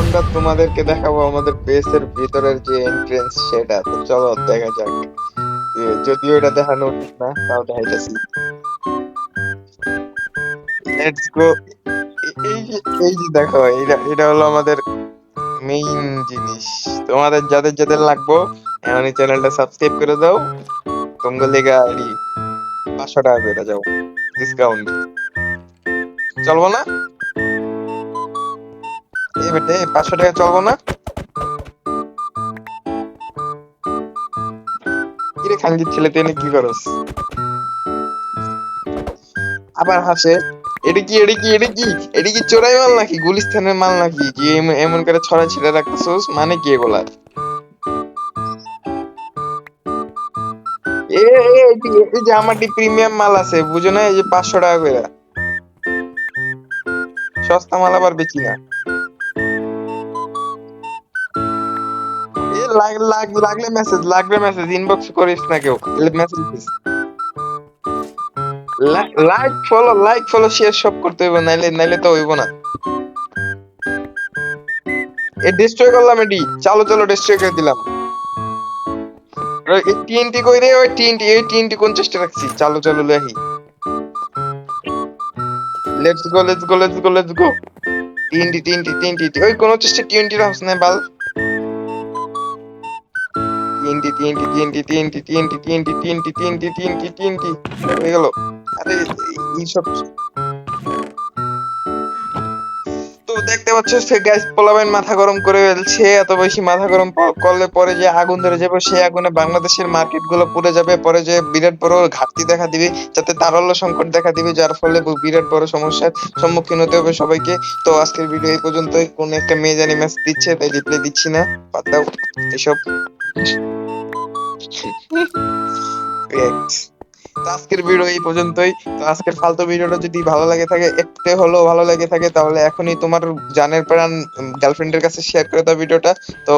আমরা তোমাদেরকে দেখাবো আমাদের ভিতরের যে এন্ট্রেন্স সেটা। তো চলো দেখা যাক। যদিও এটা দেখানো উচিত না, তাও দেখাইতেছি লেটস গো এই এই যে দেখো এটা এটা হলো আমাদের মেইন জিনিস। তোমাদের যাদের যাদের লাগবো এমনই চ্যানেলটা সাবস্ক্রাইব করে দাও। তোমাকে লেগা পাঁচশো টাকা করে যাও। ডিসকাউন্ট চলবো না? বেটে পাঁচশো টাকা চলবো না? কিরে খাঙ্গির ছেলে, তুই কি করস? আবার হাসে, এটা কি এটা কি এটা কি? এটা কি চোরাই মাল নাকি? গুলিস্তানের মাল নাকি? এম- এমন করে ছড়া ছিঁড়ে রাখতেছস? মানে কি এগুলা? এই যে আমার প্রিমিয়াম মাল আছে, বুঝো না? এই যে পাঁচশো টাকা করে সস্তা মাল আবার বেচি না। লাগলে মেসেজ লাগলে মেসেজ ইনবক্স করিস না কেউ। Message like follow like follow share সব করতে হইব, নাইলে নাইলে তো হইব না। এ ডিস্ট্রয় করলাম এডি চালো, চলো ডিস্ট্রয় করে দিলাম। এই টিএনটি কই রে? ওই টিএনটি এই টিএনটি কোন চেষ্টা রাখছি? চালো, চলো Lehi let's go let's go let's go let's go TNT TNT TNT ওই কোন চেষ্টা টিএনটি রাখছ না বাল। TNT TNT TNT TNT TNT TNT TNT TNT TNT TNT হয়ে গেল। আরে এইসব তো দেখতে পাচ্ছ, সে গ্যাস পোলাবেন মাথা গরম করে ফেলছে, এত বেশি মাথা গরম করলে পরে যে আগুন ধরে যাবে সেই আগুনে বাংলাদেশের মার্কেটগুলো পুড়ে যাবে, পরে যে বিরাট বড় ঘাটতি দেখা দিবে, যাতে তারল্য সংকট দেখা দিবে, যার ফলে বিরাট বড় সমস্যার সম্মুখীন হতে হবে সবাইকে। তো আজকের ভিডিও এই পর্যন্তই। কোন একটা মেয়ে জানি ম্যাচ দিচ্ছে, তাই রিপ্লাই দিচ্ছি না। বাদ দাও। এসব. তো আজকের ভিডিও এই পর্যন্তই। তো আজকের ফালতু ভিডিওটা যদি ভালো লাগে থাকে, একটু হলেও ভালো লাগে থাকে, তাহলে এখনই তোমার জানের প্রাণ গার্লফ্রেন্ডের কাছে শেয়ার করে দাও ভিডিওটা তো